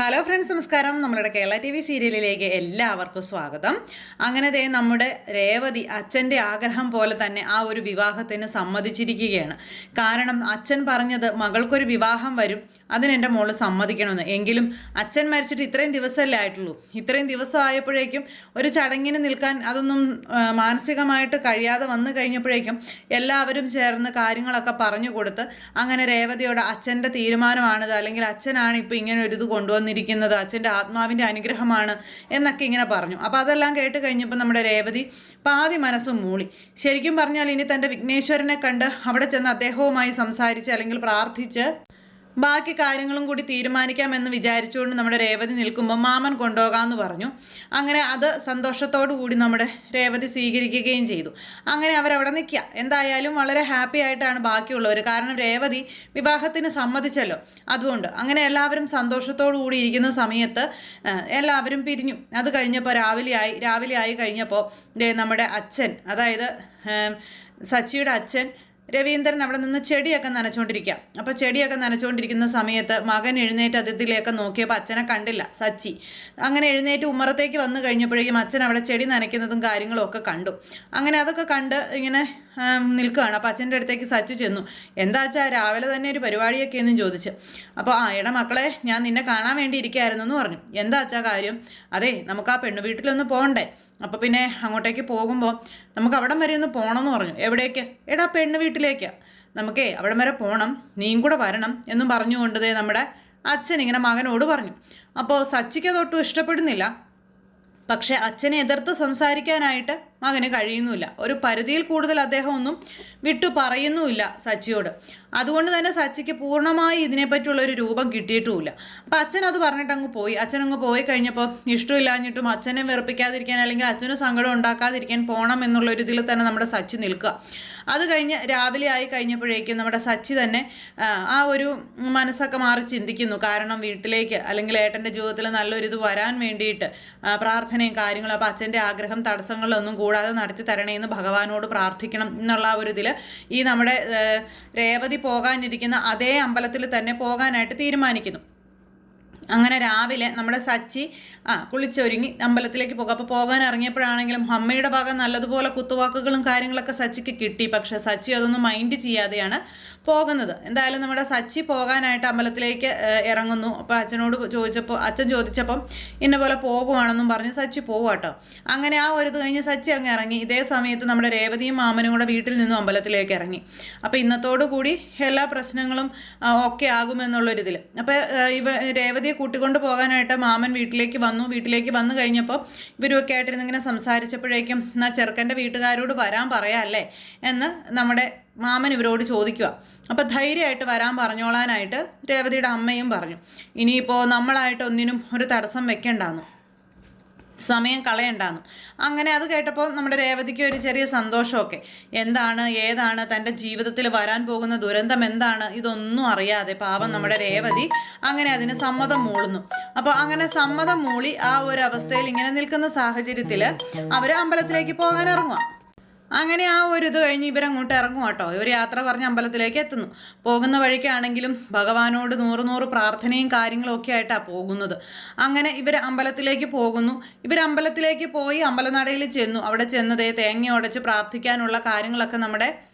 Hello friends നമസ്കാരം. നമ്മളുടെ Kerala T V സീരിയലിലേക്ക് എല്ലാവർക്കും സ്വാഗതം. അങ്ങനെ ദേ നമ്മുടെ രേവതി അച്ഛന്റെ ആഗ്രഹം പോലെ തന്നെ ആ ഒരു വിവാഹത്തിന് സമ്മതിച്ചിരിക്കുകയാണ്. കാരണം അച്ഛൻ പറഞ്ഞത് മകൾക്കൊരു വിവാഹം വരും അതിന് എന്റെ മോൾ സമ്മതിക്കണമെന്ന്. എങ്കിലും അച്ഛൻ മരിച്ചിട്ട് ഇത്രയും ദിവസമല്ലേ ആയിട്ടുള്ളൂ. ഇത്രയും ദിവസം ആയപ്പോഴേക്കും ഒരു ചടങ്ങിന് നിൽക്കാൻ അതൊന്നും മാനസികമായിട്ട് കഴിയാതെ വന്നു കഴിഞ്ഞപ്പോഴേക്കും എല്ലാവരും ചേർന്ന് കാര്യങ്ങളൊക്കെ പറഞ്ഞു കൊടുത്ത് അങ്ങനെ രേവതിയോട് അച്ഛന്റെ തീരുമാനമാണിത്. അല്ലെങ്കിൽ അച്ഛനാണ് ഇപ്പോൾ ഇങ്ങനെ ഒരു ഇത് കൊണ്ടുവന്നിരിക്കുന്നത് അച്ഛന്റെ ആത്മാവിന്റെ അനുഗ്രഹമാണ് എന്നൊക്കെ ഇങ്ങനെ പറഞ്ഞു. അപ്പോൾ അതെല്ലാം കേട്ട് കഴിഞ്ഞപ്പോൾ നമ്മുടെ രേവതി പാതി മനസ്സും മൂളി. ശരിക്കും പറഞ്ഞാൽ ഇനി തന്റെ വിഘ്നേശ്വരനെ കണ്ട് അവിടെ ചെന്ന് അദ്ദേഹവുമായി സംസാരിച്ച് അല്ലെങ്കിൽ പ്രാർത്ഥിച്ച് ബാക്കി കാര്യങ്ങളും കൂടി തീരുമാനിക്കാമെന്ന് വിചാരിച്ചുകൊണ്ട് നമ്മുടെ രേവതി നിൽക്കുമ്പോൾ മാമൻ കൊണ്ടുപോകാമെന്ന് പറഞ്ഞു. അങ്ങനെ അത് സന്തോഷത്തോടു കൂടി നമ്മുടെ രേവതി സ്വീകരിക്കുകയും ചെയ്തു. അങ്ങനെ അവരവിടെ നിൽക്കുക. എന്തായാലും വളരെ ഹാപ്പി ആയിട്ടാണ് ബാക്കിയുള്ളവർ കാരണം രേവതി വിവാഹത്തിന് സമ്മതിച്ചല്ലോ. അതുകൊണ്ട് അങ്ങനെ എല്ലാവരും സന്തോഷത്തോടു കൂടി ഇരിക്കുന്ന സമയത്ത് എല്ലാവരും പിരിഞ്ഞു. അത് കഴിഞ്ഞപ്പോൾ രാവിലെ ആയി രാവിലെ ആയി കഴിഞ്ഞപ്പോൾ നമ്മുടെ അച്ഛൻ അതായത് സച്ചിയുടെ അച്ഛൻ രവീന്ദ്രൻ അവിടെ നിന്ന് ചെടിയൊക്കെ നനച്ചുകൊണ്ടിരിക്കുക അപ്പോൾ ചെടിയൊക്കെ നനച്ചുകൊണ്ടിരിക്കുന്ന സമയത്ത് മകൻ എഴുന്നേറ്റ് അതിഥിയിലേക്ക് നോക്കിയപ്പോൾ അച്ഛനെ കണ്ടില്ല സച്ചി. അങ്ങനെ എഴുന്നേറ്റ് ഉമ്മറത്തേക്ക് വന്നു കഴിഞ്ഞപ്പോഴേക്കും അച്ഛൻ അവിടെ ചെടി നനയ്ക്കുന്നതും കാര്യങ്ങളും ഒക്കെ കണ്ടു. അങ്ങനെ അതൊക്കെ കണ്ട് ഇങ്ങനെ നിൽക്കുകയാണ്. അപ്പോൾ അച്ഛന്റെ അടുത്തേക്ക് സച്ചി ചെന്നു. എന്താ വെച്ചാൽ രാവിലെ തന്നെ ഒരു പരിപാടിയൊക്കെ എന്നും ചോദിച്ചു. അപ്പോൾ ആ എടാ മക്കളെ ഞാൻ നിന്നെ കാണാൻ വേണ്ടി ഇരിക്കുകയായിരുന്നു എന്ന് പറഞ്ഞു. എന്താ അച്ഛാ കാര്യം? അതെ നമുക്ക് ആ പെണ്ണു വീട്ടിലൊന്ന് പോകണ്ടേ? അപ്പോൾ പിന്നെ അങ്ങോട്ടേക്ക് പോകുമ്പോൾ നമുക്ക് അവിടം വരെ ഒന്ന് പോകണമെന്ന് പറഞ്ഞു. എവിടേക്ക്? എടാ പെണ്ണ് വീട്ടിലേക്കാണ് നമുക്കേ അവിടം വരെ പോകണം നീയും കൂടെ വരണം എന്നും പറഞ്ഞുകൊണ്ടതേ നമ്മുടെ അച്ഛൻ ഇങ്ങനെ മകനോട് പറഞ്ഞു. അപ്പോൾ സച്ചിക്ക് അതൊട്ടും ഇഷ്ടപ്പെടുന്നില്ല. പക്ഷെ അച്ഛനെ എതിർത്ത് സംസാരിക്കാനായിട്ട് മകന് കഴിയുന്നുമില്ല ഒരു പരിധിയിൽ കൂടുതൽ അദ്ദേഹം ഒന്നും വിട്ടു പറയുന്നുമില്ല സച്ചിയോട്. അതുകൊണ്ട് തന്നെ സച്ചിക്ക് പൂർണമായി ഇതിനെപ്പറ്റിയുള്ള ഒരു രൂപം കിട്ടിയിട്ടുമില്ല. അപ്പം അച്ഛൻ അത് പറഞ്ഞിട്ട് അങ്ങ് പോയി. അച്ഛൻ അങ്ങ് പോയി കഴിഞ്ഞപ്പോൾ ഇഷ്ടമില്ലാഞ്ഞിട്ടും അച്ഛനെ വെറുപ്പിക്കാതിരിക്കാൻ അല്ലെങ്കിൽ അച്ഛന് സങ്കടം ഉണ്ടാക്കാതിരിക്കാൻ പോകണം എന്നുള്ള ഒരു ഇതിൽ തന്നെ നമ്മുടെ സച്ചി നിൽക്കുക. അത് കഴിഞ്ഞ് രാവിലെ ആയി കഴിഞ്ഞപ്പോഴേക്കും നമ്മുടെ സച്ചി തന്നെ ആ, ഒരു മനസ്സൊക്കെ മാറി ചിന്തിക്കുന്നു. കാരണം വീട്ടിലേക്ക് അല്ലെങ്കിൽ ഏട്ടന്റെ ജീവിതത്തിൽ നല്ലൊരിത് വരാൻ വേണ്ടിയിട്ട് പ്രാർത്ഥനയും കാര്യങ്ങളും അപ്പോൾ അച്ഛന്റെ ആഗ്രഹം തടസ്സങ്ങളൊന്നും കൂടാതെ നടത്തി തരണേന്ന് ഭഗവാനോട് പ്രാർത്ഥിക്കണം എന്നുള്ള ഒരു ഇതിൽ ഈ നമ്മുടെ രേവതി പോകാനിരിക്കുന്ന അതേ അമ്പലത്തിൽ തന്നെ പോകാനായിട്ട് തീരുമാനിക്കുന്നു. അങ്ങനെ രാവിലെ നമ്മുടെ സച്ചി ആ കുളിച്ചൊരുങ്ങി അമ്പലത്തിലേക്ക് പോകും. അപ്പോൾ പോകാൻ ഇറങ്ങിയപ്പോഴാണെങ്കിലും അമ്മയുടെ ഭാഗം നല്ലതുപോലെ കുത്തുവാക്കുകളും കാര്യങ്ങളൊക്കെ സച്ചിക്ക് കിട്ടി. പക്ഷേ സച്ചി അതൊന്നും മൈൻഡ് ചെയ്യാതെയാണ് പോകുന്നത്. എന്തായാലും നമ്മുടെ സച്ചി പോകാനായിട്ട് അമ്പലത്തിലേക്ക് ഇറങ്ങുന്നു. അപ്പോൾ അച്ഛനോട് ചോദിച്ചപ്പോൾ അച്ഛൻ ചോദിച്ചപ്പം ഇന്ന പോലെ പോകുവാണെന്നും പറഞ്ഞ് സച്ചി പോവാട്ടോ അങ്ങനെ ആ ഒരു കഴിഞ്ഞ് സച്ചി അങ്ങ് ഇറങ്ങി. ഇതേ സമയത്ത് നമ്മുടെ രേവതിയും മാമനും കൂടെ വീട്ടിൽ നിന്നും അമ്പലത്തിലേക്ക് ഇറങ്ങി. അപ്പോൾ ഇന്നത്തോടു കൂടി എല്ലാ പ്രശ്നങ്ങളും ഒക്കെ ആകുമെന്നുള്ളൊരിതിൽ അപ്പോൾ ഇവ രേവതിയെ കൂട്ടിക്കൊണ്ട് പോകാനായിട്ട് മാമൻ വീട്ടിലേക്ക് വന്നു. വീട്ടിലേക്ക് വന്നു കഴിഞ്ഞപ്പോൾ ഇവരുമൊക്കെ ആയിട്ടിരുന്ന് ഇങ്ങനെ സംസാരിച്ചപ്പോഴേക്കും എന്നാൽ ചെറുക്കന്റെ വീട്ടുകാരോട് വരാൻ പറയാമല്ലേ എന്ന് നമ്മുടെ മാമൻ ഇവരോട് ചോദിക്കുക അപ്പം ധൈര്യമായിട്ട് വരാൻ പറഞ്ഞോളാനായിട്ട് രേവതിയുടെ അമ്മയും പറഞ്ഞു. ഇനിയിപ്പോൾ നമ്മളായിട്ട് ഒന്നിനും ഒരു തടസ്സം വെക്കണ്ടാന്നു. സമയം കളയണ്ടാന്നു. അങ്ങനെ അത് കേട്ടപ്പോൾ നമ്മുടെ രേവതിക്ക് ഒരു ചെറിയ സന്തോഷമൊക്കെ. എന്താണ് ഏതാണ് തന്റെ ജീവിതത്തിൽ വരാൻ പോകുന്ന ദുരന്തം എന്താണ് ഇതൊന്നും അറിയാതെ പാവം നമ്മുടെ രേവതി അങ്ങനെ അതിന് സമ്മതം മൂളുന്നു. അപ്പോൾ അങ്ങനെ സമ്മതം മൂളി ആ ഒരു അവസ്ഥയിൽ ഇങ്ങനെ നിൽക്കുന്ന സാഹചര്യത്തിൽ അവർ അമ്പലത്തിലേക്ക് പോകാൻ ഇറങ്ങുക അങ്ങനെ ആ ഒരു ഇത് കഴിഞ്ഞ് ഇവരങ്ങോട്ട് ഇറങ്ങും കേട്ടോ. ഇവർ യാത്ര പറഞ്ഞ് അമ്പലത്തിലേക്ക് എത്തുന്നു. പോകുന്ന വഴിക്കാണെങ്കിലും ഭഗവാനോട് നൂറ് നൂറ് പ്രാർത്ഥനയും കാര്യങ്ങളും ഒക്കെ ആയിട്ടാണ് പോകുന്നത്. അങ്ങനെ ഇവർ അമ്പലത്തിലേക്ക് പോകുന്നു. ഇവർ അമ്പലത്തിലേക്ക് പോയി അമ്പലനടയിൽ ചെന്നു. അവിടെ ചെന്നതേ തേങ്ങ ഉടച്ച് പ്രാർത്ഥിക്കാനുള്ള കാര്യങ്ങളൊക്കെ നമ്മുടെ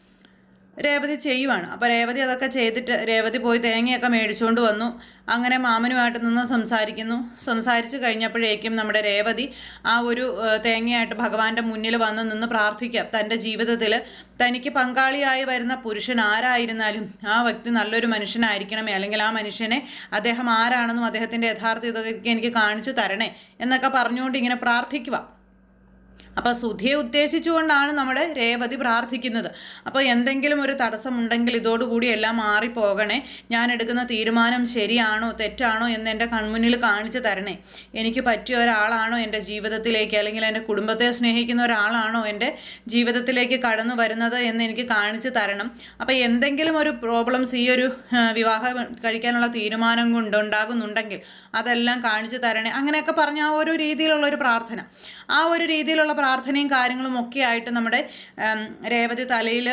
രേവതി ചെയ്യുവാണ്. അപ്പോൾ രേവതി അതൊക്കെ ചെയ്തിട്ട് രേവതി പോയി തേങ്ങയൊക്കെ മേടിച്ചുകൊണ്ട് വന്നു. അങ്ങനെ മാമനുമായിട്ട് നിന്ന് സംസാരിക്കുന്നു. സംസാരിച്ച് കഴിഞ്ഞപ്പോഴേക്കും നമ്മുടെ രേവതി ആ ഒരു തേങ്ങയായിട്ട് ഭഗവാന്റെ മുന്നിൽ വന്ന് നിന്ന് പ്രാർത്ഥിക്കാം. തന്റെ ജീവിതത്തിൽ തനിക്ക് പങ്കാളിയായി വരുന്ന പുരുഷൻ ആരായിരുന്നാലും ആ വ്യക്തി നല്ലൊരു മനുഷ്യനായിരിക്കണമേ. അല്ലെങ്കിൽ ആ മനുഷ്യനെ അദ്ദേഹം ആരാണെന്നും അദ്ദേഹത്തിന്റെ യഥാർത്ഥ ഇതൊക്കെ എനിക്ക് കാണിച്ചു തരണേ എന്നൊക്കെ പറഞ്ഞുകൊണ്ട് ഇങ്ങനെ പ്രാർത്ഥിക്കുക അപ്പോൾ സുധിയെ ഉദ്ദേശിച്ചുകൊണ്ടാണ് നമ്മുടെ രേവതി പ്രാർത്ഥിക്കുന്നത്. അപ്പോൾ എന്തെങ്കിലും ഒരു തടസ്സമുണ്ടെങ്കിൽ ഇതോടുകൂടി എല്ലാം മാറിപ്പോകണേ. ഞാൻ എടുക്കുന്ന തീരുമാനം ശരിയാണോ തെറ്റാണോ എന്ന് എന്റെ കൺമുന്നിൽ കാണിച്ചു തരണേ. എനിക്ക് പറ്റിയ ഒരാളാണോ എന്റെ ജീവിതത്തിലേക്ക് അല്ലെങ്കിൽ എന്റെ കുടുംബത്തെ സ്നേഹിക്കുന്ന ഒരാളാണോ എന്റെ ജീവിതത്തിലേക്ക് കടന്നു വരുന്നത് എന്ന് എനിക്ക് കാണിച്ചു തരണം. അപ്പോൾ എന്തെങ്കിലും ഒരു പ്രോബ്ലംസ് ഈ ഒരു വിവാഹം കഴിക്കാനുള്ള തീരുമാനം കൊണ്ടുണ്ടാകുന്നുണ്ടെങ്കിൽ അതെല്ലാം കാണിച്ചു തരണേ. അങ്ങനെയൊക്കെ പറഞ്ഞ ആ ഒരു രീതിയിലുള്ള ഒരു പ്രാർത്ഥന. ആ ഒരു രീതിയിലുള്ള പ്രാർത്ഥനയും കാര്യങ്ങളും ഒക്കെ ആയിട്ട് നമ്മുടെ രേവതി തലയിൽ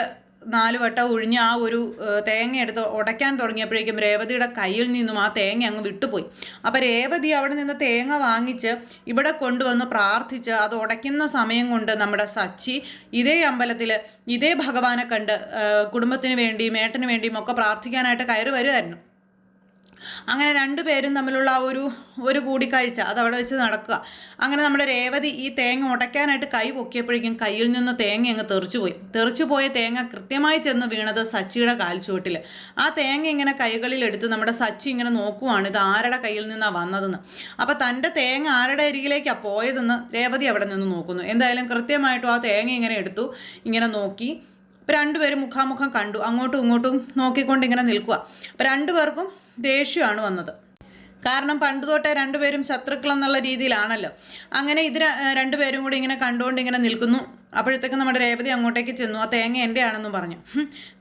നാല് വട്ടം ഒഴിഞ്ഞ് ആ ഒരു തേങ്ങ എടുത്ത് ഉടയ്ക്കാൻ തുടങ്ങിയപ്പോഴേക്കും രേവതിയുടെ കയ്യിൽ നിന്നും ആ തേങ്ങ അങ്ങ് വിട്ടുപോയി. അപ്പോൾ രേവതി അവിടെ നിന്ന് തേങ്ങ വാങ്ങിച്ച് ഇവിടെ കൊണ്ടുവന്ന് പ്രാർത്ഥിച്ച് അത് ഉടയ്ക്കുന്ന സമയം കൊണ്ട് നമ്മുടെ സച്ചി ഇതേ അമ്പലത്തിൽ ഇതേ ഭഗവാനെ കണ്ട് കുടുംബത്തിന് വേണ്ടിയും ഏട്ടന് വേണ്ടിയും ഒക്കെ പ്രാർത്ഥിക്കാനായിട്ട് കയറി വരുമായിരുന്നു അങ്ങനെ രണ്ടുപേരും തമ്മിലുള്ള ആ ഒരു ഒരു കൂടിക്കാഴ്ച അത് അവിടെ വെച്ച് നടക്കുക. അങ്ങനെ നമ്മുടെ രേവതി ഈ തേങ്ങ ഉടയ്ക്കാനായിട്ട് കൈ പൊക്കിയപ്പോഴേക്കും കയ്യിൽ നിന്ന് തേങ്ങ അങ്ങ് തെറിച്ചു പോയി. തെറിച്ചു പോയ തേങ്ങ കൃത്യമായി ചെന്ന് വീണത് സച്ചിയുടെ കാൽച്ചുവട്ടിൽ ആ തേങ്ങ ഇങ്ങനെ കൈകളിൽ എടുത്ത് നമ്മുടെ സച്ചി ഇങ്ങനെ നോക്കുവാണ് ഇത് ആരുടെ കയ്യിൽ നിന്നാണ് വന്നതെന്ന്. അപ്പോൾ തന്റെ തേങ്ങ ആരുടെ അരികിലേക്കാണ് പോയതെന്ന് രേവതി അവിടെ നിന്ന് നോക്കുന്നു. എന്തായാലും കൃത്യമായിട്ടും ആ തേങ്ങ ഇങ്ങനെ എടുത്തു ഇങ്ങനെ നോക്കി. ഇപ്പം രണ്ടുപേരും മുഖാമുഖം കണ്ടു. അങ്ങോട്ടും ഇങ്ങോട്ടും നോക്കിക്കൊണ്ട് ഇങ്ങനെ നിൽക്കുക അപ്പം രണ്ടുപേർക്കും ദേഷ്യമാണ് വന്നത്. കാരണം പണ്ട് തൊട്ടേ രണ്ടുപേരും ശത്രുക്കൾ എന്നുള്ള രീതിയിലാണല്ലോ. അങ്ങനെ ഇതിന് രണ്ടുപേരും കൂടി ഇങ്ങനെ കണ്ടുകൊണ്ട് ഇങ്ങനെ നിൽക്കുന്നു. അപ്പോഴത്തേക്കും നമ്മുടെ രേവതി അങ്ങോട്ടേക്ക് ചെന്നു. ആ തേങ്ങ എന്റെ ആണെന്നും പറഞ്ഞു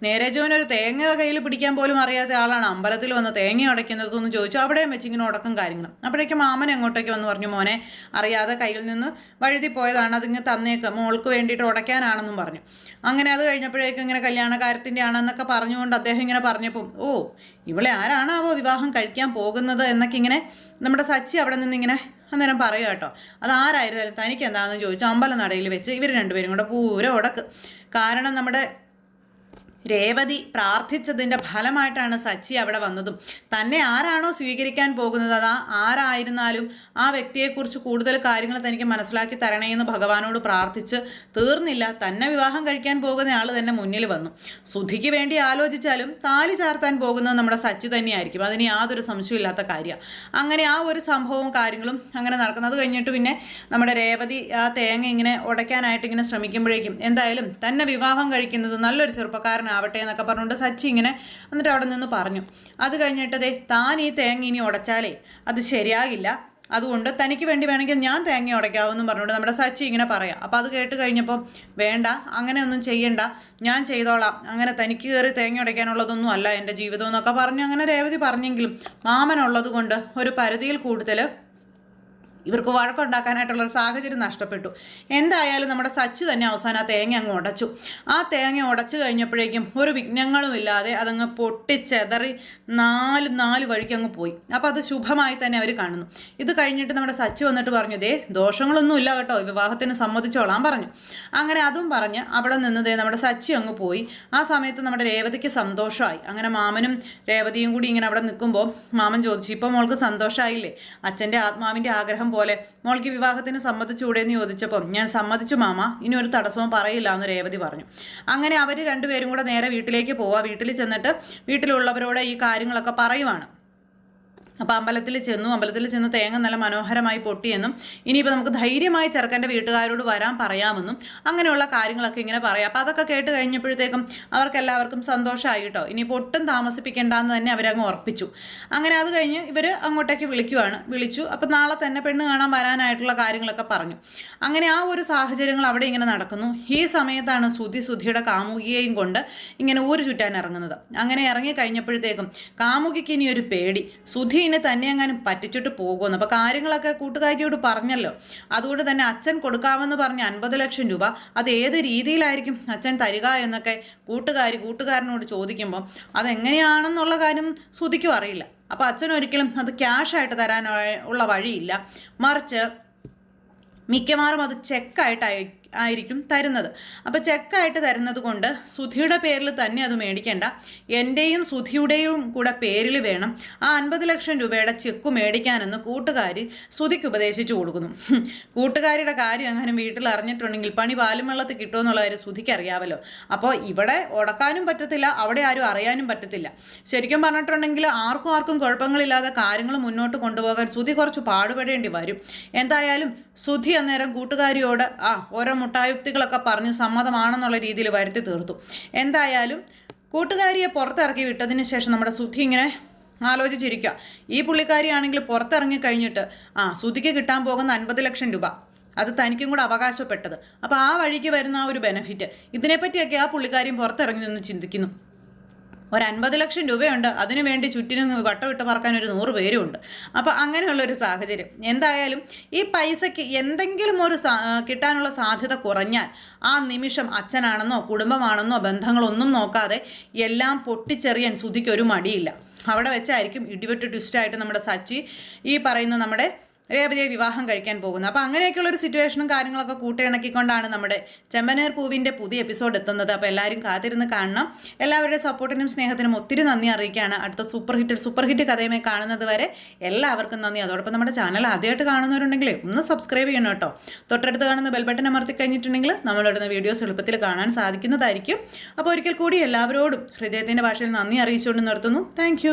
നേരെ ഒരു തേങ്ങ കയ്യിൽ പിടിക്കാൻ പോലും അറിയാത്ത ആളാണ് അമ്പലത്തിൽ വന്ന് തേങ്ങ ഉടയ്ക്കുന്നതെന്ന് ചോദിച്ചു. അവിടെയും വെച്ച് ഇങ്ങനെ ഉടക്കം കാര്യങ്ങളും. അപ്പോഴേക്കും മാമൻ അങ്ങോട്ടേക്ക് വന്ന് പറഞ്ഞു മോനെ അറിയാതെ കയ്യിൽ നിന്ന് വഴുതി പോയതാണ്. അതിങ്ങ് തന്നേക്ക്. മോൾക്ക് വേണ്ടിയിട്ട് ഉടയ്ക്കാനാണെന്നും പറഞ്ഞു. അങ്ങനെ അത് കഴിഞ്ഞപ്പോഴേക്കും ഇങ്ങനെ കല്യാണകാരത്തിന്റെ ആണെന്നൊക്കെ പറഞ്ഞുകൊണ്ട് അദ്ദേഹം ഇങ്ങനെ പറഞ്ഞപ്പം ഓ ഇവളെ ആരാണാവോ വിവാഹം കഴിക്കാൻ പോകുന്നത്? എന്നൊക്കെ ഇങ്ങനെ നമ്മുടെ സച്ചി അവിടെ നിന്ന് ഇങ്ങനെ അന്നേരം പറയുക കേട്ടോ. അത് ആരായിരുന്നാലും തനിക്ക് എന്താണെന്ന് ചോദിച്ചാൽ അമ്പലനടയിൽ വെച്ച് ഇവർ രണ്ടുപേരും കൂടെ പൂരം ഉടക്ക് കാരണം നമ്മുടെ രേവതി പ്രാർത്ഥിച്ചതിന്റെ ഫലമായിട്ടാണ് സച്ചി അവിടെ വന്നതും. തന്നെ ആരാണോ സ്വീകരിക്കാൻ പോകുന്നത്? അതാ ആരായിരുന്നാലും ആ വ്യക്തിയെക്കുറിച്ച് കൂടുതൽ കാര്യങ്ങൾ തനിക്ക് മനസ്സിലാക്കി തരണേ എന്ന് ഭഗവാനോട് പ്രാർത്ഥിച്ച് തീർന്നില്ല. തന്നെ വിവാഹം കഴിക്കാൻ പോകുന്ന ആൾ തന്നെ മുന്നിൽ വന്നു. സുധിക്ക് വേണ്ടി ആലോചിച്ചാലും താലി ചാർത്താൻ പോകുന്നത് നമ്മുടെ സച്ചി തന്നെയായിരിക്കും. അതിന് യാതൊരു സംശയമില്ലാത്ത കാര്യമാണ് അങ്ങനെ ആ ഒരു സംഭവവും കാര്യങ്ങളും അങ്ങനെ നടക്കുന്നത് കഴിഞ്ഞിട്ട് പിന്നെ നമ്മുടെ രേവതി ആ തേങ്ങ ഇങ്ങനെ ഉടയ്ക്കാനായിട്ട് ഇങ്ങനെ ശ്രമിക്കുമ്പോഴേക്കും എന്തായാലും തന്നെ വിവാഹം കഴിക്കുന്നത് നല്ലൊരു ചെറുപ്പക്കാരനാവട്ടെ എന്നൊക്കെ പറഞ്ഞുകൊണ്ട് സച്ചി ഇങ്ങനെ എന്നിട്ട് അവിടെ നിന്ന് പറഞ്ഞു. അത് കഴിഞ്ഞിട്ടതേ താൻ ഈ തേങ്ങ ഇനി ഉടച്ചാലേ അത് ശരിയാകില്ല. അതുകൊണ്ട് തനിക്ക് വേണ്ടി വേണമെങ്കിൽ ഞാൻ തേങ്ങ ഉടയ്ക്കാമെന്നും പറഞ്ഞുകൊണ്ട് നമ്മുടെ സച്ചി ഇങ്ങനെ പറയാം. അപ്പോൾ അത് കേട്ട് കഴിഞ്ഞപ്പോൾ വേണ്ട അങ്ങനെയൊന്നും ചെയ്യണ്ട ഞാൻ ചെയ്തോളാം. അങ്ങനെ തനിക്ക് കയറി തേങ്ങ ഉടയ്ക്കാനുള്ളതൊന്നും അല്ല എന്റെ ജീവിതം എന്നൊക്കെ പറഞ്ഞ് അങ്ങനെ രേവതി പറഞ്ഞെങ്കിലും മാമനുള്ളത് കൊണ്ട് ഒരു പരിധിയിൽ കൂടുതൽ ഇവർക്ക് വഴക്കുണ്ടാക്കാനായിട്ടുള്ള ഒരു സാഹചര്യം നഷ്ടപ്പെട്ടു. എന്തായാലും നമ്മുടെ സച്ചു തന്നെ അവസാനം ആ തേങ്ങ അങ്ങ് ഉടച്ചു. ആ തേങ്ങ ഉടച്ചു കഴിഞ്ഞപ്പോഴേക്കും ഒരു വിഘ്നങ്ങളും ഇല്ലാതെ അതങ്ങ് പൊട്ടിച്ചെതറി നാല് നാല് വഴിക്ക് അങ്ങ് പോയി. അപ്പോൾ അത് ശുഭമായി തന്നെ അവർ കാണുന്നു. ഇത് കഴിഞ്ഞിട്ട് നമ്മുടെ സച്ചു വന്നിട്ട് പറഞ്ഞു ദേ ദോഷങ്ങളൊന്നും ഇല്ല കേട്ടോ. വിവാഹത്തിന് സമ്മതിച്ചോളാം പറഞ്ഞു. അങ്ങനെ അതും പറഞ്ഞ് അവിടെ നിന്ന് ദേ നമ്മുടെ സച്ചു അങ്ങ് പോയി. ആ സമയത്ത് നമ്മുടെ രേവതിക്ക് സന്തോഷമായി. അങ്ങനെ മാമനും രേവതിയും കൂടി ഇങ്ങനെ അവിടെ നിൽക്കുമ്പോൾ മാമൻ ചോദിച്ചു ഇപ്പോൾ മോൾക്ക് സന്തോഷമായില്ലേ അച്ഛന്റെ ആത്മാവിന്റെ ആഗ്രഹം പോലെ മോൾക്ക് വിവാഹത്തിന് സമ്മതിച്ചുകൂടെ എന്ന് ചോദിച്ചപ്പം ഞാൻ സമ്മതിച്ചു മാമ ഇനി ഒരു തടസ്സവും പറയില്ല എന്ന് രേവതി പറഞ്ഞു. അങ്ങനെ അവർ രണ്ടുപേരും കൂടെ നേരെ വീട്ടിലേക്ക് പോവാ. വീട്ടിൽ ചെന്നിട്ട് വീട്ടിലുള്ളവരോട് ഈ കാര്യങ്ങളൊക്കെ പറയുവാണ്. അപ്പോൾ അമ്പലത്തിൽ ചെന്നു അമ്പലത്തിൽ ചെന്ന് തേങ്ങ നല്ല മനോഹരമായി പൊട്ടിയെന്നും ഇനിയിപ്പോൾ നമുക്ക് ധൈര്യമായി ചെറുക്കന്റെ വീട്ടുകാരോട് വരാൻ പറയാമെന്നും അങ്ങനെയുള്ള കാര്യങ്ങളൊക്കെ ഇങ്ങനെ പറയാം. അപ്പോൾ അതൊക്കെ കേട്ട് കഴിഞ്ഞപ്പോഴത്തേക്കും അവർക്കെല്ലാവർക്കും സന്തോഷമായി കേട്ടോ. ഇനിയിപ്പോൾ ഒട്ടും താമസിപ്പിക്കേണ്ടെന്ന് തന്നെ അവരങ്ങ് ഉറപ്പിച്ചു. അങ്ങനെ അത് കഴിഞ്ഞ് ഇവർ അങ്ങോട്ടേക്ക് വിളിക്കുവാണ്. വിളിച്ചു. അപ്പോൾ നാളെ തന്നെ പെണ്ണ് കാണാൻ വരാനായിട്ടുള്ള കാര്യങ്ങളൊക്കെ പറഞ്ഞു. അങ്ങനെ ആ ഒരു സാഹചര്യങ്ങൾ അവിടെ ഇങ്ങനെ നടക്കുന്നു. ഈ സമയത്താണ് സുധി സുധിയുടെ കാമുകിയെയും കൊണ്ട് ഇങ്ങനെ ഊര് ചുറ്റാൻ ഇറങ്ങുന്നത്. അങ്ങനെ ഇറങ്ങി കഴിഞ്ഞപ്പോഴത്തേക്കും കാമുകിക്ക് ഇനി ഒരു പേടി. സുധി ഇനി തന്നെ എങ്ങാനും പറ്റിച്ചിട്ട് പോകുമെന്ന്. അപ്പോൾ കാര്യങ്ങളൊക്കെ കൂട്ടുകാരിയോട് പറഞ്ഞല്ലോ. അതുകൊണ്ട് തന്നെ അച്ഛൻ കൊടുക്കാമെന്ന് പറഞ്ഞ അൻപത് ലക്ഷം രൂപ. അത് ഏത് രീതിയിലായിരിക്കും അച്ഛൻ തരിക എന്നൊക്കെ കൂട്ടുകാരി കൂട്ടുകാരനോട് ചോദിക്കുമ്പം അതെങ്ങനെയാണെന്നുള്ള കാര്യം ശ്രുതിക്കും അറിയില്ല. അപ്പോൾ അച്ഛൻ ഒരിക്കലും അത് ക്യാഷായിട്ട് തരാൻ ഉള്ള വഴിയില്ല. മറിച്ച് മിക്കവാറും അത് ചെക്കായിട്ട് ആയിരിക്കും തരുന്നത്. അപ്പോൾ ചെക്കായിട്ട് തരുന്നത് കൊണ്ട് സുധിയുടെ പേരിൽ തന്നെ അത് മേടിക്കേണ്ട. എന്റെയും സുധിയുടെയും കൂടെ പേരിൽ വേണം ആ അൻപത് ലക്ഷം രൂപയുടെ ചെക്ക് മേടിക്കാനെന്ന് കൂട്ടുകാരി സുധിക്ക് ഉപദേശിച്ചു കൊടുക്കുന്നു. കൂട്ടുകാരിയുടെ കാര്യം അങ്ങനെ വീട്ടിൽ അറിഞ്ഞിട്ടുണ്ടെങ്കിൽ പണി പാലും വെള്ളത്തിൽ കിട്ടുമെന്നുള്ള കാര്യം സുധിക്ക് അറിയാമല്ലോ. അപ്പോൾ ഇവിടെ ഉടക്കാനും പറ്റത്തില്ല അവിടെ ആരും അറിയാനും പറ്റത്തില്ല. ശരിക്കും പറഞ്ഞിട്ടുണ്ടെങ്കിൽ ആർക്കും ആർക്കും കുഴപ്പങ്ങളില്ലാതെ കാര്യങ്ങൾ മുന്നോട്ട് കൊണ്ടുപോകാൻ സുധി കുറച്ച് പാടുപെടേണ്ടി വരും. എന്തായാലും സുധി അന്നേരം കൂട്ടുകാരിയോട് ആ ഓരോ മുട്ടായുക്തികളൊക്കെ പറഞ്ഞ് സമ്മതമാണെന്നുള്ള രീതിയിൽ വരുത്തി തീർത്തു. എന്തായാലും കൂട്ടുകാരിയെ പുറത്തിറക്കി വിട്ടതിന് ശേഷം നമ്മുടെ സുധി ഇങ്ങനെ ആലോചിച്ചിരിക്കുക ഈ പുള്ളിക്കാരിയാണെങ്കിൽ പുറത്തിറങ്ങി കഴിഞ്ഞിട്ട് ആ സുധിക്ക് കിട്ടാൻ പോകുന്ന അൻപത് ലക്ഷം രൂപ അത് തനിക്കും കൂടെ അവകാശപ്പെട്ടത്. അപ്പോൾ ആ വഴിക്ക് വരുന്ന ആ ഒരു ബെനിഫിറ്റ് ഇതിനെപ്പറ്റിയൊക്കെ ആ പുള്ളിക്കാരിയും പുറത്തിറങ്ങി നിന്ന് ചിന്തിക്കുന്നു. ഒരു അൻപത് ലക്ഷം രൂപയുണ്ട്. അതിനു വേണ്ടി ചുറ്റിനും വട്ടമിട്ട് പറക്കാൻ ഒരു നൂറ് പേരുമുണ്ട്. അപ്പോൾ അങ്ങനെയുള്ള ഒരു സാഹചര്യം. എന്തായാലും ഈ പൈസയ്ക്ക് എന്തെങ്കിലും ഒരു കിട്ടാനുള്ള സാധ്യത കുറഞ്ഞാൽ ആ നിമിഷം അച്ഛനാണെന്നോ കുടുംബമാണെന്നോ ബന്ധങ്ങളൊന്നും നോക്കാതെ എല്ലാം പൊട്ടിച്ചെറിയാൻ സുധിക്ക് ഒരു മടിയില്ല. അവിടെ വെച്ചായിരിക്കും ഇടിവെട്ട് ട്വിസ്റ്റായിട്ട് നമ്മുടെ സച്ചി ഈ പറയുന്ന നമ്മുടെ രേവതിയെ വിവാഹം കഴിക്കാൻ പോകുന്നത് അപ്പോൾ അങ്ങനെയൊക്കെയുള്ള ഒരു സിറ്റുവേഷനും കാര്യങ്ങളൊക്കെ കൂട്ടിയിണക്കിക്കൊണ്ടാണ് നമ്മുടെ ചെമ്പനേർ പൂവിന്റെ പുതിയ എപ്പിസോഡ് എത്തുന്നത്. അപ്പോൾ എല്ലാവരും കാത്തിരുന്ന് കാണണം. എല്ലാവരുടെ സപ്പോർട്ടിനും സ്നേഹത്തിനും ഒത്തിരി നന്ദി അറിയിക്കുകയാണ് അടുത്ത സൂപ്പർ ഹിറ്റ് സൂപ്പർ ഹിറ്റ് കഥയുമായി കാണുന്നത് വരെ എല്ലാവർക്കും നന്ദി. അതോടൊപ്പം നമ്മുടെ ചാനൽ ആദ്യമായിട്ട് കാണുന്നവരുണ്ടെങ്കിൽ ഒന്ന് സബ്സ്ക്രൈബ് ചെയ്യണം കേട്ടോ. തൊട്ടടുത്ത് കാണുന്ന ബെൽ ബട്ടൺ അമർത്തി കഴിഞ്ഞിട്ടുണ്ടെങ്കിൽ നമ്മളിടുന്ന വീഡിയോസ് എളുപ്പത്തിൽ കാണാൻ സാധിക്കുന്നതായിരിക്കും. അപ്പോൾ ഒരിക്കൽ കൂടി എല്ലാവരോടും ഹൃദയത്തിന്റെ ഭാഷയിൽ നന്ദി അറിയിച്ചുകൊണ്ട് നിർത്തുന്നു. താങ്ക്